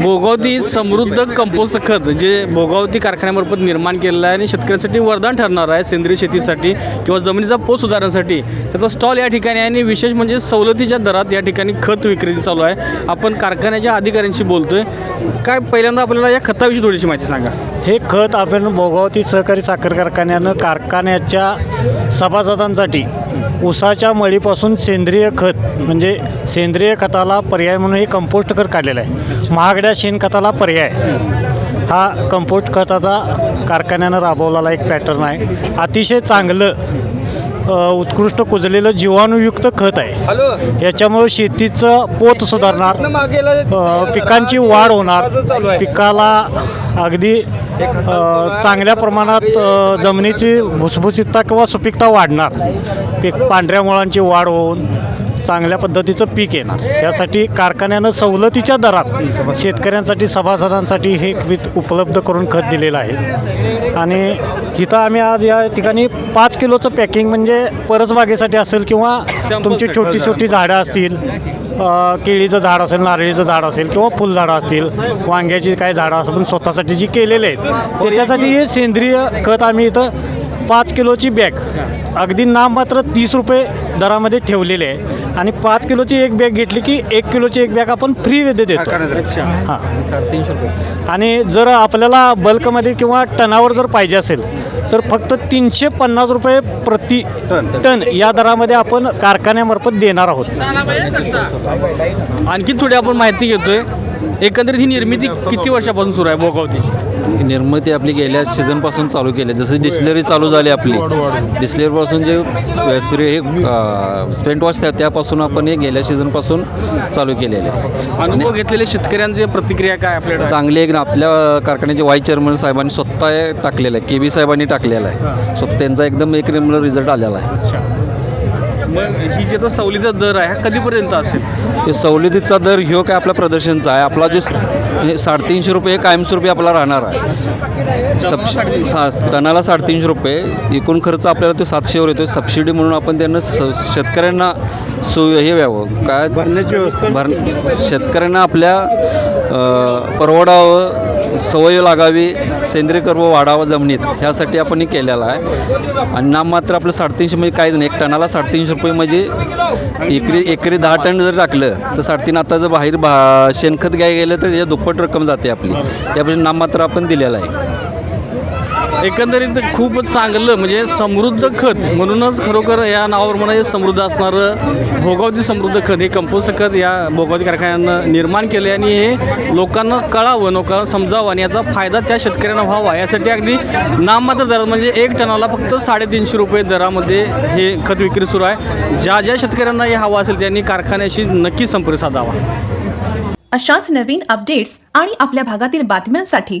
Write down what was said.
भोगावती समृद्ध कंपोस्ट खत जे भोगावती कारखान्यामार्फत निर्माण केलेलं आहे आणि शेतकऱ्यांसाठी वरदान ठरणार आहे सेंद्रिय शेतीसाठी किंवा जमिनीचा पोत सुधारण्यासाठी. त्याचा स्टॉल या ठिकाणी आहे आणि विशेष म्हणजे सवलतीच्या दरात या ठिकाणी खत विक्रेती चालू आहे. आपण कारखान्याच्या अधिकाऱ्यांशी बोलतोय. काय पहिल्यांदा आपल्याला या खताविषयी थोडीशी माहिती सांगा. हे खत आपण भोगावती सहकारी साखर कारखान्यानं कारखान्याच्या सभासदांसाठी उसाच्या मळीपासून सेंद्रिय खत म्हणजे सेंद्रिय खताला पर्याय म्हणून हे कंपोस्ट खत काढलेलं आहे. महागड्या शेणखताला पर्याय. हा कंपोस्ट खताचा कारखान्यानं राबवलेला एक पॅटर्न आहे. अतिशय चांगलं उत्कृष्ट कुजलेलं जीवाणूयुक्त खत आहे. याच्यामुळे शेतीचं पोत सुधारणार पिकांची वाढ होणार पिकाला अगदी चांगल्या प्रमाणात जमिनीची भुसभुशीतता किंवा सुपीकता वाढणार. पीक पांढऱ्या मुळांची वाढ होऊन चांगल्या पद्धतीचं पीक येणार. त्यासाठी कारखान्यानं सवलतीच्या दरात शेतकऱ्यांसाठी सभासदांसाठी हे वित उपलब्ध करून खत दिलेलं आहे. आणि इथं आम्ही आज या ठिकाणी पाच किलोचं पॅकिंग म्हणजे परसबागेसाठी असेल किंवा तुमची छोटी छोटी झाडं असतील केळीचं झाड असेल नारळीचं झाड असेल किंवा फुलझाडं असतील वांग्याची काही झाडं असतील पण स्वतःसाठी जी केलेले आहेत त्याच्यासाठी हे सेंद्रिय खत आम्ही इथं पाच किलोची बॅग. अगदी नाममात्र तीस रुपये दरामध्ये ठेवलेले आहे. आणि पाच किलोची एक बॅग घेतली की एक किलोची एक बॅग आपण फ्रीमध्ये देतो. हां साडेतीनशे रुपये. आणि जर आपल्याला बल्कमध्ये किंवा टनावर जर पाहिजे असेल तर फक्त तीनशे पन्नास रुपये प्रति टन. या दरामध्ये आपण कारखान्यामार्फत देणार आहोत. आणखी थोडी आपण माहिती घेतोय. एकंदरीत ही निर्मिती किती वर्षापासून सुरू आहे भोगावतीची निर्मिती आपली गेल्या सीझनपासून चालू केली आहे. जसं डिस्टिलरी चालू झाली आपली. डिस्टिलरीपासून जे स्प्रे हे स्पेंट वॉश त्या त्यापासून आपण हे गेल्या सीझनपासून चालू केलेले आहे. अनुभव घेतलेले शेतकऱ्यांची प्रतिक्रिया काय आपल्याकडे चांगले एक आपल्या कारखान्याचे वाईस चेअरमन साहेबांनी स्वतः हे टाकलेलं आहे. के बी साहेबांनी टाकलेलं आहे. स्वतः त्यांचा एकदम एक नंबर रिझल्ट आलेला आहे. मग ही जे तर सवलीचा दर आहे हा कधीपर्यंत असेल? हे सवलतीचा दर ह्यो काय आपला प्रदर्शनचा आहे. आपला जो स- हे साडेतीनशे रुपये कायमस्वरूपी आपला राहणार आहे. सब सा टनाला साडेतीनशे रुपये. एकूण खर्च आपल्याला तो सातशेवर येतो सबसिडी म्हणून आपण त्यांना स शेतकऱ्यांना सो हे व्हावं काय? भरण्याची व्यवस्था भर शेतकऱ्यांना आपल्या परवडावं सवय लागावी सेंद्रिय कर्म वाढावं जमिनीत ह्यासाठी आपण हे केलेलं आहे. आणि नाममात्र आपलं साडेतीनशे म्हणजे काहीच नाही एक टनाला साडेतीनशे रुपये म्हणजे एकरी एकरी दहा टन जर टाकलं तर साडेतीन आता जर बाहेर भा शेणखत घ्यायला गेलं तर त्याच्या दुप्पट रक्कम जाते आपली. त्यापासून नाममात्र आपण दिलेलं आहे. एकंदरीत खूप चांगलं म्हणजे समृद्ध खत. म्हणूनच खरोखर या नावावर म्हणा समृद्ध असणारं भोगावती समृद्ध खत हे कंपोस्ट खत या भोगावती कारखान्यानं निर्माण केले आणि हे लोकांना कळावं लोकांना समजावं आणि याचा फायदा त्या शेतकऱ्यांना व्हावा. यासाठी अगदी नाममात्र दरात म्हणजे एक टनाला फक्त साडेतीनशे रुपये दरामध्ये हे खत विक्री सुरू आहे. ज्या ज्या शेतकऱ्यांना हे हवं असेल त्यांनी कारखान्याशी नक्की संपर्क साधावा. अशाच नवीन अपडेट्स आणि आपल्या भागातील बातम्यांसाठी